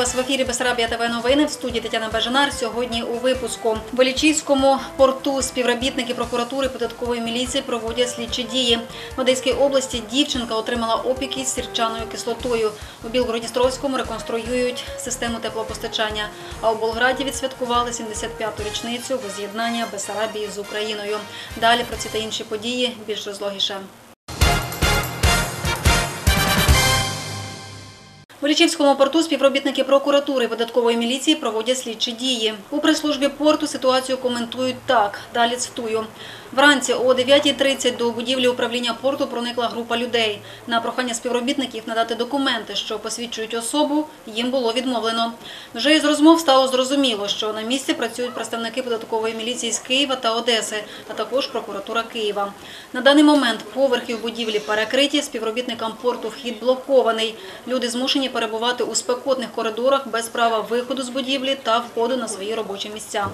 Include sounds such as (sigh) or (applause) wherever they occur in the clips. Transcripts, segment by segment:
Вас в ефірі Бесарабія ТВ новини в студії Тетяна Бажанар. Сьогодні у випуску в Олічівському порту співробітники прокуратури податкової міліції проводять слідчі дії. В Одеській області дівчинка отримала опіки з сірчаною кислотою. У Білгородністровському реконструюють систему теплопостачання. А у Болграді відсвяткували 75-ту річницю воз'єднання Бесарабії з Україною. Далі про ці та інші події більш розлогіше. В Лічівському порту співробітники прокуратури і податкової міліції проводять слідчі дії. У прес-службі порту ситуацію коментують так. Далі цитую. Вранці о 9.30 до будівлі управління порту проникла група людей. На прохання співробітників надати документи, що посвідчують особу, їм було відмовлено. Вже із розмов стало зрозуміло, що на місці працюють представники податкової міліції з Києва та Одеси, а також прокуратура Києва. На даний момент поверхи в будівлі перекриті, співробітникам порту вхід блокований. Люди змушені перебувати у спекотних коридорах без права виходу з будівлі та входу на свої робочі місця.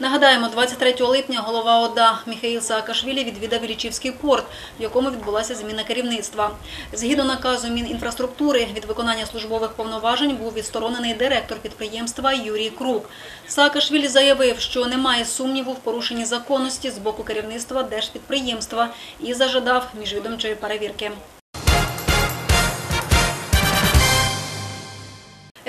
Нагадаємо, 23 липня голова ОДА Міхаїл Саакашвілі відвідав Ілічівський порт, в якому відбулася зміна керівництва. Згідно наказу Мінінфраструктури, від виконання службових повноважень був відсторонений директор підприємства Юрій Крук. Саакашвілі заявив, що немає сумніву в порушенні законності з боку керівництва держпідприємства і зажадав міжвідомчої перевірки.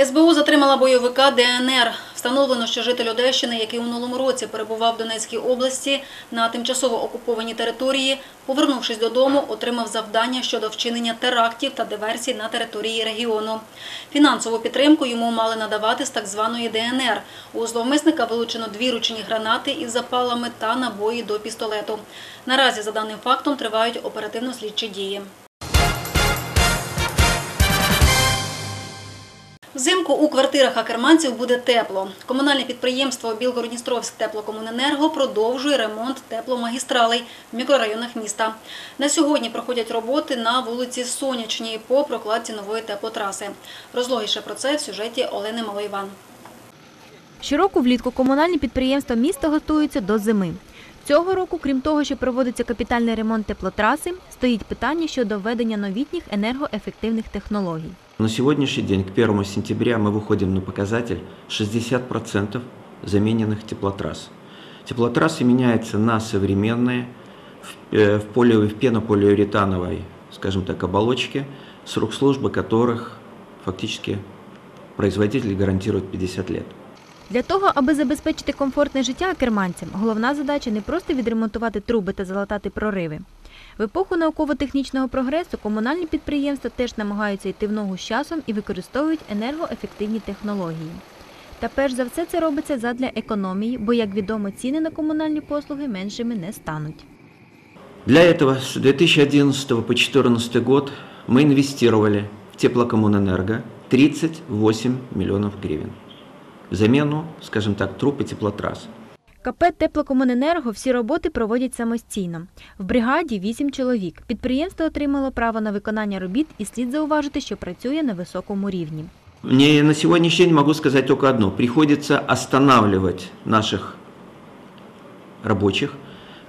СБУ затримала бойовика ДНР. Встановлено, що житель Одещини, який у минулому році перебував в Донецькій області на тимчасово окупованій території, повернувшись додому, отримав завдання щодо вчинення терактів та диверсій на території регіону. Фінансову підтримку йому мали надавати з так званої ДНР. У зловмисника вилучено дві ручні гранати із запалами та набої до пістолету. Наразі, за даним фактом, тривають оперативно-слідчі дії. Взимку у квартирах акерманців буде тепло. Комунальне підприємство Білгородністровськ теплокомуненерго продовжує ремонт тепломагістралей в мікрорайонах міста. На сьогодні проходять роботи на вулиці Сонячній по прокладці нової теплотраси. Розлогіше про це в сюжеті Олени Малоїван. Щороку влітку комунальні підприємства міста готуються до зими. Цього року, крім того, що проводиться капітальний ремонт теплотраси, стоїть питання щодо введення новітніх енергоефективних технологій. На сегодняшний день, к 1 сентября, мы выходим на показатель 60% замененных теплотрасс. Теплотрассы меняются на современные, в, э, в, поле, в пенополиуретановой, скажем так, оболочке, срок службы которых фактически производитель гарантирует 50 лет. Для того, аби забезпечити комфортне життя керманцям, головна задача не просто відремонтувати труби та залатати прориви. В епоху науково-технічного прогресу комунальні підприємства теж намагаються йти в ногу з часом і використовують енергоефективні технології. Та перш за все це робиться задля економії, бо, як відомо, ціни на комунальні послуги меншими не стануть. Для этого с 2011 по 2014 год мы инвестировали в теплокоммунэнерго 38 миллионов гривен. В замену, скажем так, труб и теплотрасс. КП «Теплокомуненерго» всі роботи проводять самостійно. В бригаді 8 чоловік. Підприємство отримало право на виконання робіт і слід зауважити, що працює на високому рівні. Мне на сегодняшний день могу сказать только одно. Приходится останавливать наших рабочих,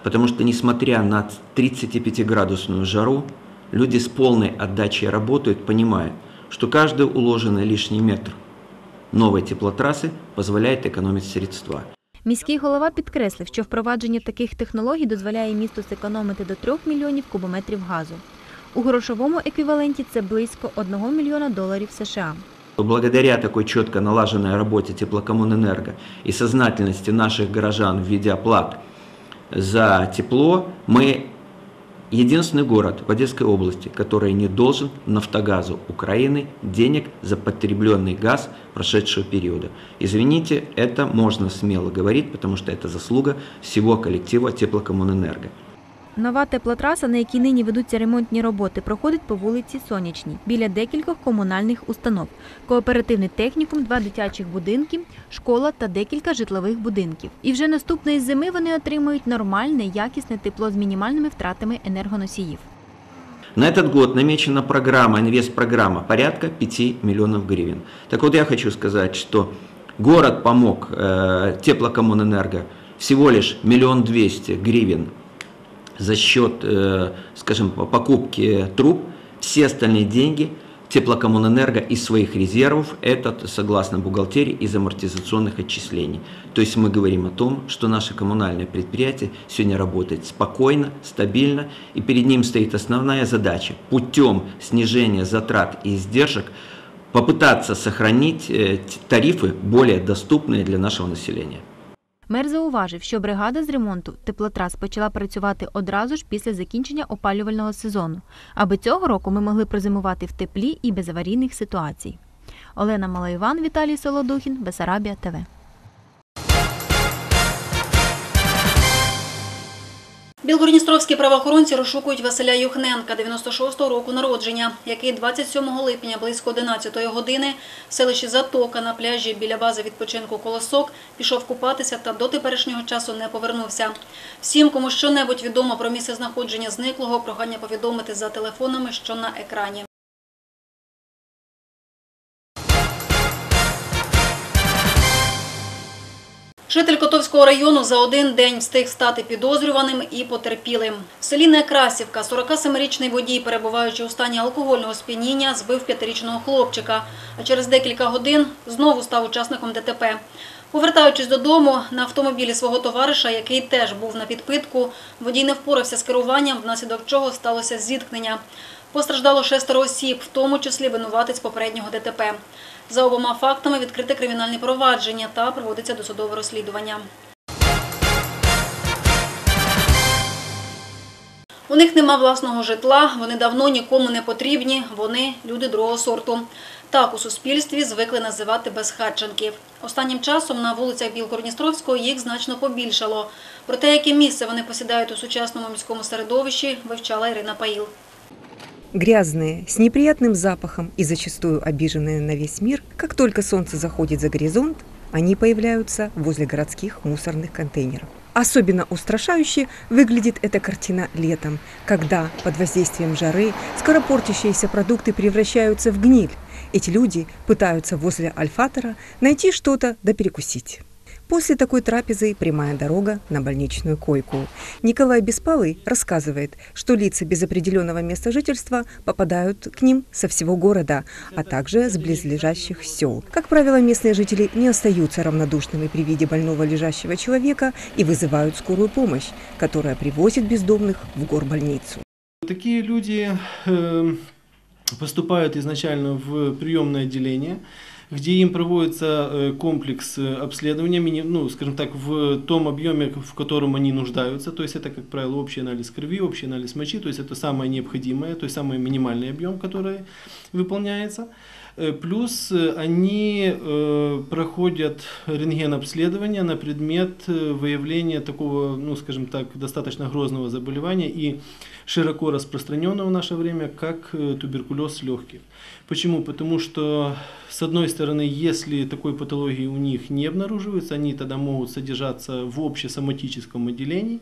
потому что несмотря на 35-градусную жару, люди с полной отдачей работают, понимая, что каждый уложенный лишний метр новой теплотрассы позволяет экономить средства. Міський голова підкреслив, що впровадження таких технологій дозволяє місту зекономити до 3 мільйонів кубометрів газу. У грошовому еквіваленті це близько 1 мільйона доларів США. Благодаря такой четко налаженной работе теплокоммунэнерго и сознательности наших горожан в виде оплат за тепло, мы единственный город в Одесской области, который не должен Нафтогазу Украины денег за потребленный газ прошедшего периода. Извините, это можно смело говорить, потому что это заслуга всего коллектива теплокоммунэнерго. Нова теплотраса, на якій нині ведуться ремонтні роботи, проходить по вулиці Сонячній біля декількох комунальних установ: кооперативний технікум, два дитячих будинки, школа та декілька житлових будинків. І вже наступної зими вони отримують нормальне, якісне тепло з мінімальними втратами енергоносіїв. На этот год намечена программа, инвестпрограмма порядка 5 миллионов гривен. Так вот я хочу сказать, что город помог э, теплокоммунэнерго всего лишь миллион двести гривен за счет, э, скажем, покупки труб. Все остальные деньги Теплокоммунэнерго из своих резервов, это согласно бухгалтерии из амортизационных отчислений. То есть мы говорим о том, что наше коммунальное предприятие сегодня работает спокойно, стабильно, и перед ним стоит основная задача путем снижения затрат и издержек попытаться сохранить э, тарифы более доступные для нашего населения. Мер зауважив, що бригада з ремонту теплотрас почала працювати одразу ж після закінчення опалювального сезону, аби цього року ми могли прозимувати в теплі і без аварійних ситуацій. Олена Малайван, Віталій Солодухін, Бесарабія ТВ. Білгородністровські правоохоронці розшукують Василя Юхненка, 96-го року народження, який 27 липня близько 11 години в селищі Затока на пляжі біля бази відпочинку «Колосок» пішов купатися та до теперішнього часу не повернувся. Всім, кому що-небудь відомо про місце знаходження зниклого, прохання повідомити за телефонами, що на екрані. Житель Котовського району за один день встиг стати підозрюваним і потерпілим. В селі Некрасівка 47-річний водій, перебуваючи у стані алкогольного сп'яніння, збив п'ятирічного хлопчика, а через декілька годин знову став учасником ДТП. Повертаючись додому на автомобілі свого товариша, який теж був на підпитку, водій не впорався з керуванням, внаслідок чого сталося зіткнення. Постраждало шестеро осіб, в тому числі винуватець попереднього ДТП. За обома фактами відкрите кримінальне провадження та проводиться досудове розслідування. У них нема власного житла, вони давно нікому не потрібні, вони люди другого сорту. Так у суспільстві звикли називати безхатченків. Останнім часом на вулицях Білгородністровського їх значно побільшало. Про те, яке місце вони посідають у сучасному міському середовищі, вивчала Ірина Паїл. Грязные, с неприятным запахом и зачастую обиженные на весь мир, как только солнце заходит за горизонт, они появляются возле городских мусорных контейнеров. Особенно устрашающе выглядит эта картина летом, когда под воздействием жары скоропортящиеся продукты превращаются в гниль. Эти люди пытаются возле альфатора найти что-то да перекусить. После такой трапезы прямая дорога на больничную койку. Николай Беспалый рассказывает, что лица без определенного места жительства попадают к ним со всего города, а также с близлежащих сел. Как правило, местные жители не остаются равнодушными при виде больного лежащего человека и вызывают скорую помощь, которая привозит бездомных в горбольницу. Такие люди э, поступают изначально в приемное отделение, где им проводится э, комплекс э, обследования, ну, скажем так, в том объеме, в котором они нуждаются. То есть это, как правило, общий анализ крови, общий анализ мочи, то есть это самое необходимое, то есть самый минимальный объем, который выполняется. Э, Плюс они проходят рентген-обследование на предмет выявления такого, ну, скажем так, достаточно грозного заболевания и широко распространенного в наше время, как э, туберкулез легких. Почему? Потому что, с одной стороны, если такой патологии у них не обнаруживается, они тогда могут содержаться в общесоматическом отделении.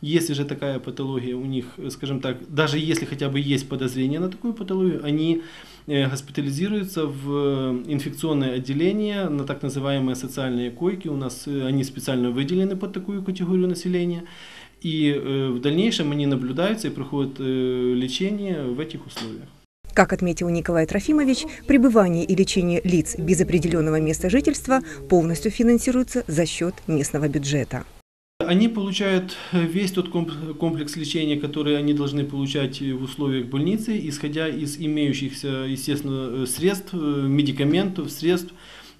Если же такая патология у них, э, скажем так, даже если хотя бы есть подозрение на такую патологию, они э, госпитализируются в инфекционное отделение на так называемые социальные койки. У нас они специально выделены под такую категорию населения. И э, в дальнейшем они наблюдаются и проходят э, лечение в этих условиях. Как отметил Николай Трофимович, пребывание и лечение лиц без определенного места жительства полностью финансируется за счет местного бюджета. Они получают э, весь тот комп- комплекс лечения, который они должны получать в условиях больницы, исходя из имеющихся, естественно, средств, медикаментов, средств,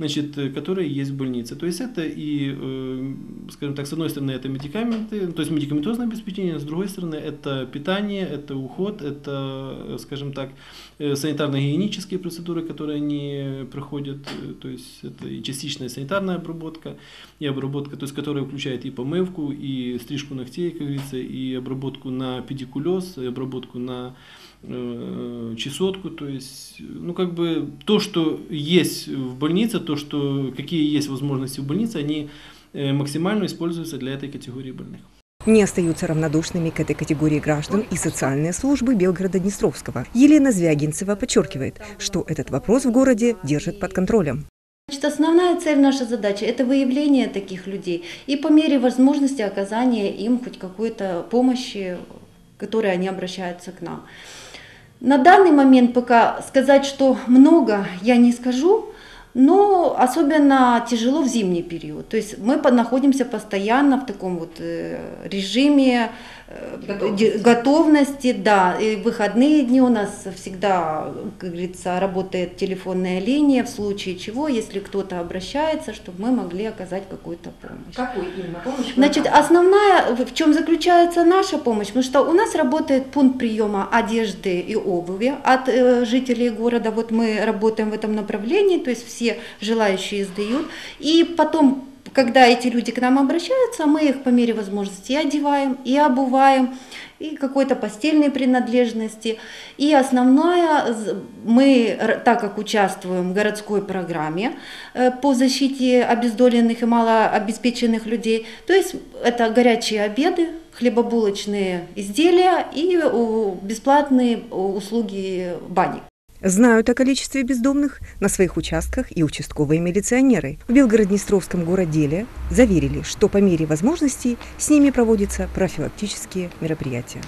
значит, э, которые есть в больнице. То есть это и, э, скажем так, с одной стороны это медикаменты, то есть медикаментозное обеспечение, с другой стороны это питание, это уход, это, э, скажем так, санитарно-гигиенические процедуры, которые они проходят, то есть это и частичная санитарная обработка, и обработка, то есть которая включает и помывку, и стрижку ногтей, как говорится, и обработку на педикулез, и обработку на чесотку, то есть, ну, как бы то, что есть в больнице, то, что какие есть возможности в больнице, они э, максимально используются для этой категории больных. Не остаются равнодушными к этой категории граждан и социальные службы Белгорода-Днестровского. Елена Звягинцева подчеркивает, что этот вопрос в городе держит под контролем. Значит, основная цель нашей задачи – это выявление таких людей и по мере возможности оказания им хоть какой-то помощи, которой они обращаются к нам. На данный момент пока сказать, что много, я не скажу, но особенно тяжело в зимний период. То есть мы находимся постоянно в таком вот э, режиме де- готовности, да, и выходные дни у нас всегда, как говорится, работает телефонная линия в случае чего, если кто-то обращается, чтобы мы могли оказать какую-то помощь. Какую именно помощь? Значит, основная, в в чем заключается наша помощь, потому что у нас работает пункт приема одежды и обуви от э, жителей города. Вот мы работаем в этом направлении, то есть все желающие сдают. И потом, когда эти люди к нам обращаются, мы их по мере возможности и одеваем, и обуваем, и какой-то постельной принадлежности. И основное, мы, так как участвуем в городской программе э, по защите обездоленных и малообеспеченных людей, то есть это горячие обеды, хлебобулочные изделия и бесплатные о, услуги бани. Знают о количестве бездомных на своих участках и участковые милиционеры. В Белгород-Днестровском городеле заверили, что по мере возможностей с ними проводятся профилактические мероприятия.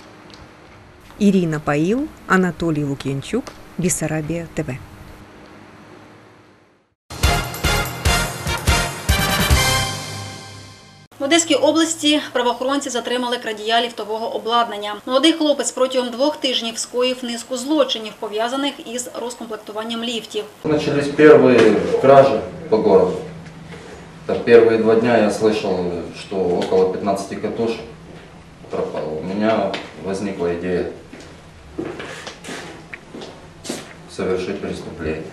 Ирина Паил, Анатолий Лукьянчук, Бессарабия ТВ. Одеській області правоохоронці затримали крадія ліфтового обладнання. Молодий хлопець протягом двох тижнів скоїв низку злочинів, пов'язаних із розкомплектуванням ліфтів. Начались первые кражи по городу. Так, первые два дня я слышал, что около 15 катушек пропало. У меня возникла идея совершить преступление.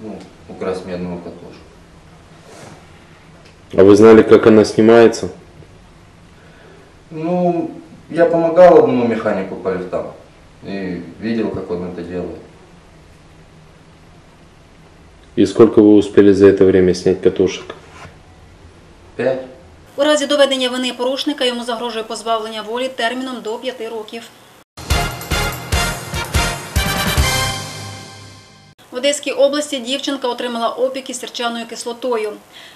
Ну, украсть медную катушку. А вы знали, как она снимается? Ну, я помогал одному механику по лифтам и видел, как он это делает. И сколько вы успели за это время снять катушек? Пять. У разі доведення вини порушника йому загрожує позбавлення волі терміном до 5 років. В Одеській області дівчинка отримала опіки сірчаною кислотою.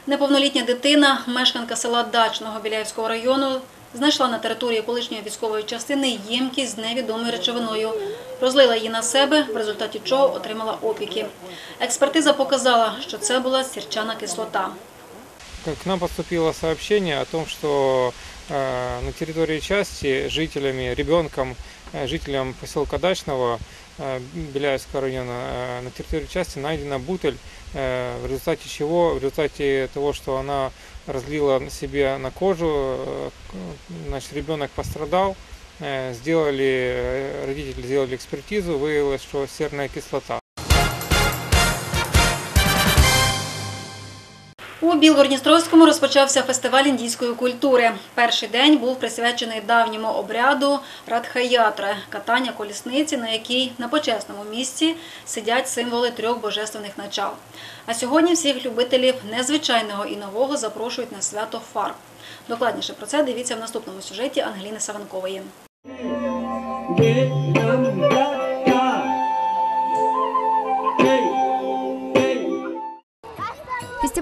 Неповнолітня дитина, мешканка села Дачного Біляївського району, знайшла на території колишньої військової частини ємкість з невідомою речовиною. Розлила її на себе, в результаті чого отримала опіки. Експертиза показала, що це була сірчана кислота. К нам поступило сообщение о том, что на территории части жителями, ребенком, э, жителям поселка Дачного э, Беляевского района э, на территории части найдена бутыль, э, в результате чего, в результате того, что она разлила на себе на кожу, э, значит, ребенок пострадал, э, сделали, э, родители сделали экспертизу, выявилось, что серная кислота. У Білгородністровському розпочався фестиваль індійської культури. Перший день був присвячений давньому обряду Радхаятри – катання колісниці, на якій на почесному місці сидять символи трьох божественних начал. А сьогодні всіх любителів незвичайного і нового запрошують на свято фарб. Докладніше про це дивіться в наступному сюжеті Ангеліни Саванкової.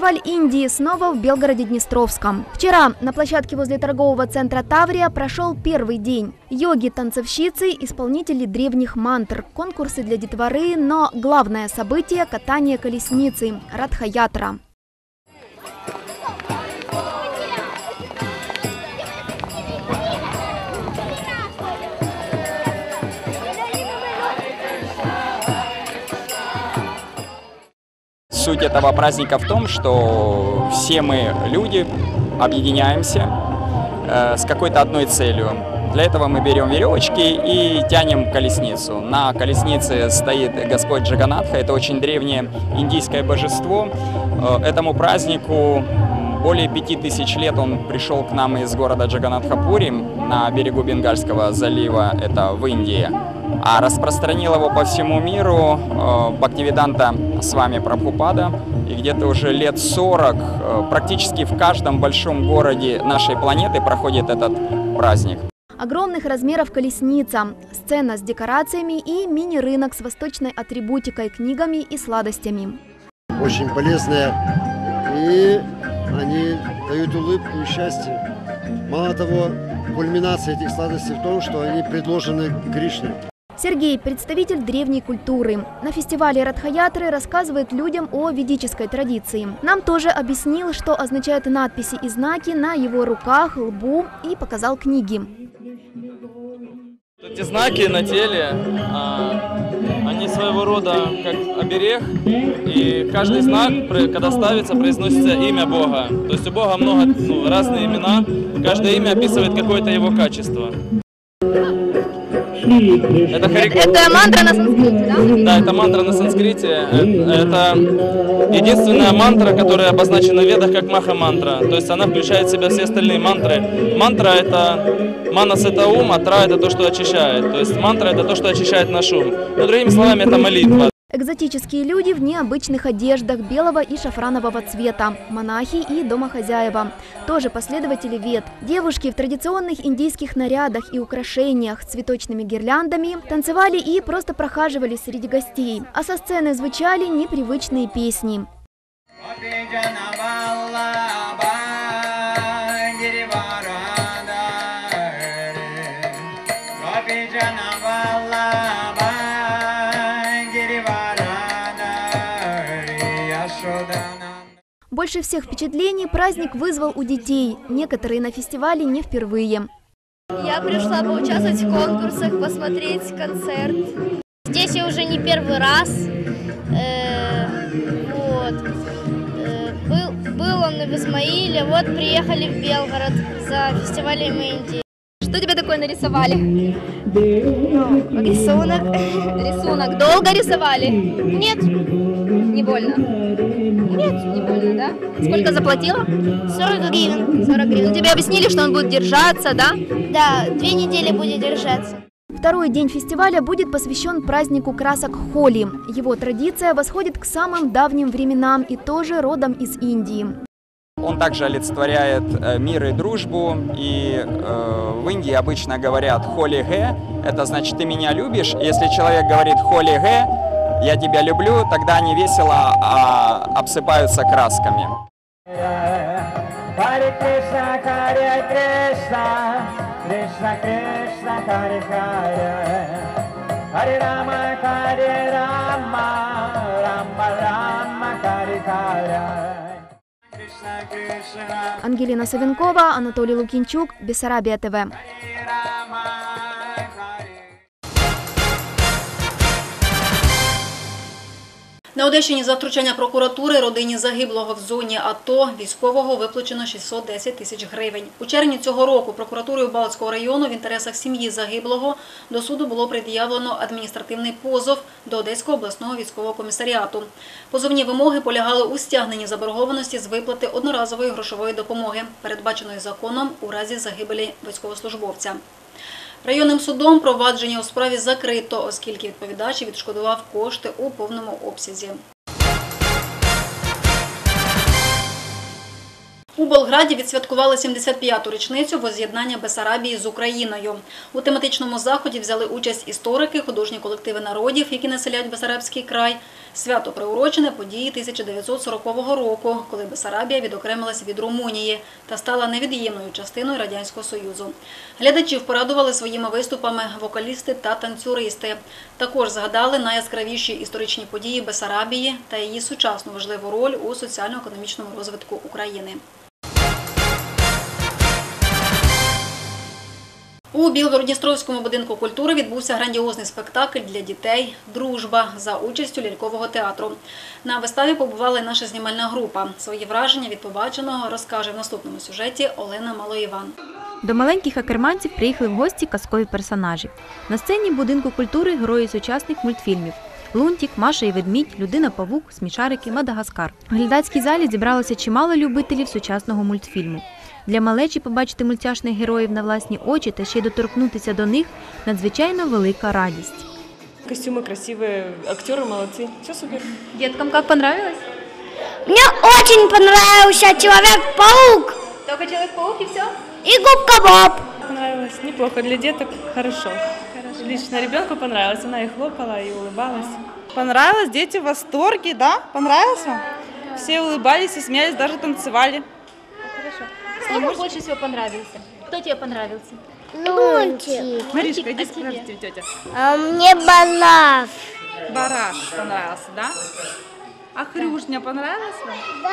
Фестиваль Индии снова в Белгороде-Днестровском. Вчера на площадке возле торгового центра Таврия прошел первый день. Йоги, танцовщицы, исполнители древних мантр, конкурсы для детворы, но главное событие – катание колесницы – Радхаятра. Суть этого праздника в том, что все мы люди объединяемся э, с какой-то одной целью. Для этого мы берем веревочки и тянем колесницу. На колеснице стоит Господь Джаганатха, это очень древнее индийское божество. Э, этому празднику более пяти тысяч лет он пришел к нам из города Джаганатхапури на берегу Бенгальского залива, это в Индии. А распространил его по всему миру э, Бхактивиданта с вами Прабхупада. И где-то уже лет 40 э, практически в каждом большом городе нашей планеты проходит этот праздник. Огромных размеров колесница, сцена с декорациями и мини-рынок с восточной атрибутикой, книгами и сладостями. очень полезные. И они дают улыбку и счастье. Мало того, кульминация этих сладостей в том, что они предложены Кришне. Сергей – представитель древней культуры. На фестивале Радхаятры рассказывает людям о ведической традиции. Нам тоже объяснил, что означают надписи и знаки на его руках, лбу и показал книги. Эти знаки на теле, а, они своего рода как оберег, и каждый знак, когда ставится, произносится имя Бога. То есть у Бога много ну, разные имена, каждое имя описывает какое-то его качество. Это, хари- Это мантра на санскрите, да? Да, это мантра на санскрите. Э, Это единственная мантра, которая обозначена в ведах как маха-мантра. То есть она включает в себя все остальные мантры. Мантра – это манас – это ум, а тра – это то, что очищает. То есть мантра – это то, что очищает наш ум. Ну, другими словами, это молитва. Экзотические люди в необычных одеждах белого и шафранового цвета, монахи и домохозяева, тоже последователи вед. Девушки в традиционных индийских нарядах и украшениях с цветочными гирляндами танцевали и просто прохаживались среди гостей, а со сцены звучали непривычные песни. Больше всех впечатлений праздник вызвал у детей, некоторые на фестивале не впервые. Я пришла поучаствовать в конкурсах, посмотреть концерт. Здесь я уже не первый раз. Э, вот. Э, был, был он в Измаиле, вот приехали в Белгород за фестивалем Индии. Что тебе такое нарисовали? Рисунок. (laughs) Рисунок. Долго рисовали? Нет, Не больно? Нет, не больно, да? Сколько заплатила? 40 гривен. 40 гривен. Тебе объяснили, что он будет держаться, да? Да, две недели будет держаться. Второй день фестиваля будет посвящен празднику красок Холи. Его традиция восходит к самым давним временам и тоже родом из Индии. Он также олицетворяет э, мир и дружбу. И э, в Индии обычно говорят «холи ге», это значит «ты меня любишь». Если человек говорит «холи ге», «я тебя люблю», тогда они весело а, обсыпаются красками. Hare Krishna, Hare Krishna, Krishna Krishna, Hare Hare. Hare Rama, Hare Rama, Rama Rama, Hare Hare. Krishna Krishna, Ангелина Савенкова, Анатолий Лукинчук, Бессарабия ТВ. На Одещині за втручання прокуратури родині загиблого в зоні АТО військового виплачено 610 тисяч гривень. У червні цього року прокуратурою Балтського району в інтересах сім'ї загиблого до суду було пред'явлено адміністративний позов до Одеського обласного військового комісаріату. Позовні вимоги полягали у стягненні заборгованості з виплати одноразової грошової допомоги, передбаченої законом у разі загибелі військовослужбовця. Районним судом провадження у справі закрито, оскільки відповідач відшкодував кошти у повному обсязі. У Болграді відсвяткували 75-ту річницю воз'єднання Бесарабії з Україною. У тематичному заході взяли участь історики, художні колективи народів, які населяють Бесарабський край. Свято приурочене події 1940 року, коли Бесарабія відокремилася від Румунії та стала невід'ємною частиною Радянського Союзу. Глядачів порадували своїми виступами вокалісти та танцюристи. Також згадали найяскравіші історичні події Бесарабії та її сучасну важливу роль у соціально-економічному розвитку України. У Білгородністровському будинку культури відбувся грандіозний спектакль для дітей Дружба за участю лялькового театру. На виставі побувала наша знімальна група. Свої враження від побаченого розкаже в наступному сюжеті Олена Малоїван. До маленьких акерманців приїхали в гості казкові персонажі. На сцені будинку культури герої сучасних мультфільмів. Лунтік, Маша і Ведмідь, Людина Павук, Смішарики, Мадагаскар. В глядацькій залі зібралося чимало любителів сучасного мультфільму. Для малечі побачити мультяшних героїв на власні очі та ще й доторкнутися до них надзвичайно велика радість. Костюмы красивые, актеры молодцы. Все супер. Деткам как понравилось? Мне очень понравился Человек-паук Только Человек-паук и все? и Губка Боб. Понравилось. Неплохо для деток. Хорошо. Лично ребенку понравилось. Она и хлопала, и улыбалась. Понравилось, дети в восторге, да? Понравилось вам? Все улыбались и смеялись, даже танцевали. Кто больше всего понравился? Кто тебе понравился? Лунтик. Маришка, иди А тебе? скажите, тетя. А мне балав. Бараш понравился, да? А хрюшня понравилась вам? Да.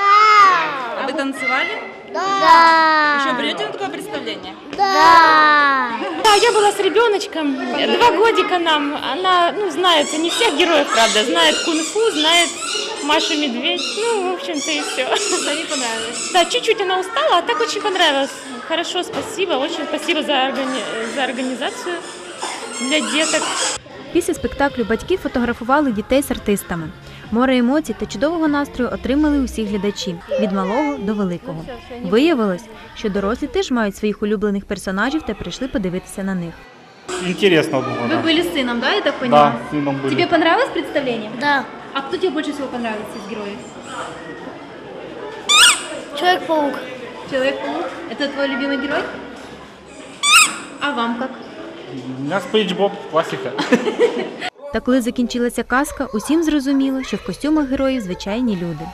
А вы танцевали? Да. Еще придете на такое представление? Да. (laughs) Да, я была с ребеночком, два годика нам. Она, ну, знает, не всех героев, правда, знает кунг-фу, знает Машу Медведь. Ну, в общем-то и все. Ей понравилось. Да, чуть-чуть она устала, а так очень понравилось. Хорошо, спасибо, очень спасибо за, органи- за организацию для деток. Після спектаклю батьки фотографували дітей з артистами. Море емоцій та чудового настрою отримали усі глядачі від малого до великого. Виявилось, що дорослі теж мають своїх улюблених персонажів та прийшли подивитися на них. Интересно было. Вы были с сыном, да, я так Да, поняла? с сыном были. Тебе понравилось представление? Да. А кто тебе больше всего понравился из героев? Человек-паук. Человек-паук? Это твой любимый герой? А вам как? У меня Спейдж Боб, классика. Та коли закінчилася казка, усім зрозуміло, що в костюмах героїв звичайні люди.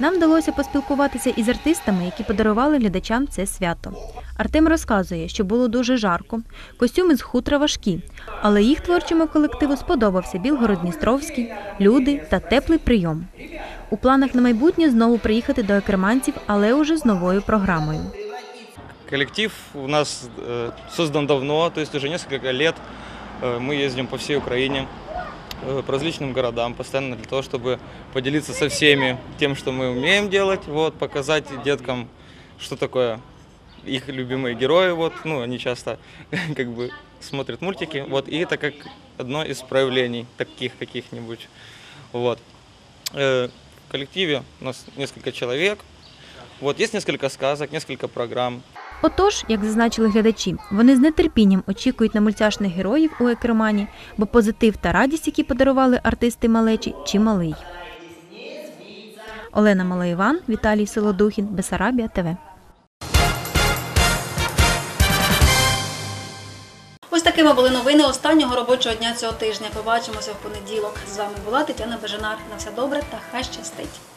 Нам вдалося поспілкуватися із артистами, які подарували глядачам це свято. Артем розказує, що було дуже жарко, костюми з хутра важкі, але їх творчому колективу сподобався Білгород-Дністровський, люди та теплий прийом. У планах на майбутнє знову приїхати до екреманців, але уже з новою програмою. Коллектив у нас э, создан давно, то есть уже несколько лет. Э, мы ездим по всей Украине, э, По различным городам, постоянно для того, чтобы поделиться со всеми тем, что мы умеем делать, вот, показать деткам, что такое их любимые герои, вот, ну, они часто (laughs) как бы смотрят мультики, вот, и это как одно из проявлений таких каких-нибудь, вот. Э, В коллективе у нас несколько человек, вот, есть несколько сказок, несколько программ, Отож, як зазначили глядачі, вони з нетерпінням очікують на мультяшних героїв у екремані, бо позитив та радість, які подарували артисти малечі, чималий. Олена Малоїван, Віталій Солодухін, Бесарабія ТВ. Ось такими були новини останнього робочого дня цього тижня. Побачимося в понеділок. З вами була Тетяна Бежанар. На все добре та хай щастить.